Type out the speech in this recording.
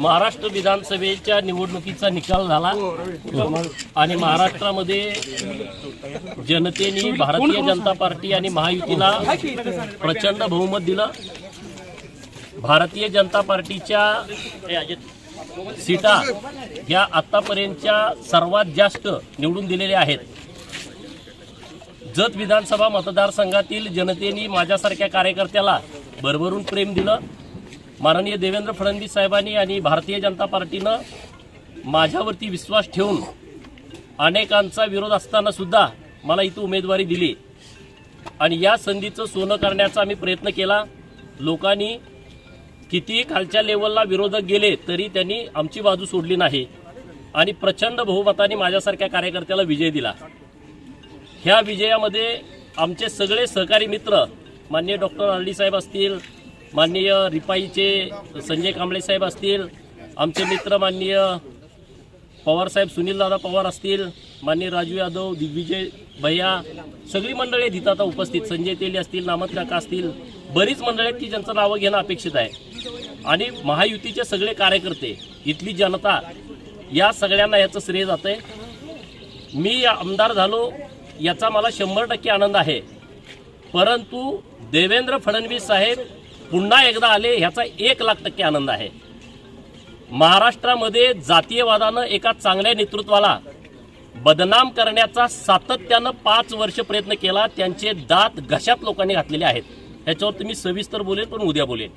महाराष्ट्र विधानसभेच्या निवडणुकीचा निकाल झाला. आणि महाराष्ट्रामध्ये जनतेने भारतीय जनता पार्टी आणि महायुतीला प्रचंड बहुमत दिलं. भारतीय जनता पार्टीच्या सीटा ह्या आतापर्यंतच्या सर्वात जास्त निवडून दिलेल्या आहेत. जत विधानसभा मतदारसंघातील जनतेने माझ्यासारख्या कार्यकर्त्याला भरभरून प्रेम दिलं. माननीय देवेंद्र फडणवीस साहेबांनी आणि भारतीय जनता पार्टीनं माझ्यावरती विश्वास ठेवून अनेकांचा विरोध असताना सुद्धा मला इथं उमेदवारी दिली. आणि या संधीचं सोनं करण्याचा आम्ही प्रयत्न केला. लोकांनी कितीही खालच्या लेवलला विरोधक गेले तरी त्यांनी आमची बाजू सोडली नाही. आणि प्रचंड बहुमताने माझ्यासारख्या कार्यकर्त्याला विजय दिला. ह्या विजयामध्ये आमचे सगळे सहकारी मित्र माननीय डॉक्टर आरडी साहेब असतील माननीय रिपाईचे संजय कांबळे साहेब असतील आमचे मित्र माननीय पवारसाहेब सुनीलदादा पवार असतील माननीय राजू यादव दिग्विजय भैया सगळी मंडळी तिथं आता उपस्थित. संजय तेली असतील नामत काका असतील बरीच मंडळी आहेत की ज्यांचं नावं घेणं अपेक्षित आहे. आणि महायुतीचे सगळे कार्यकर्ते इथली जनता या सगळ्यांना याचं श्रेय जातंय. मी आमदार झालो याचा मला शंभर टक्के आनंद आहे. परंतु देवेंद्र फडणवीस साहेब पुन्हा एकदा आले ह्याचा एक लाख टक्के आनंद आहे. महाराष्ट्रामध्ये जातीयवादानं एका चांगल्या नेतृत्वाला बदनाम करण्याचा सातत्यानं पाच वर्ष प्रयत्न केला त्यांचे दात घशात लोकांनी घातलेले आहेत. ह्याच्यावर तुम्ही सविस्तर बोलेल पण उद्या बोलेल.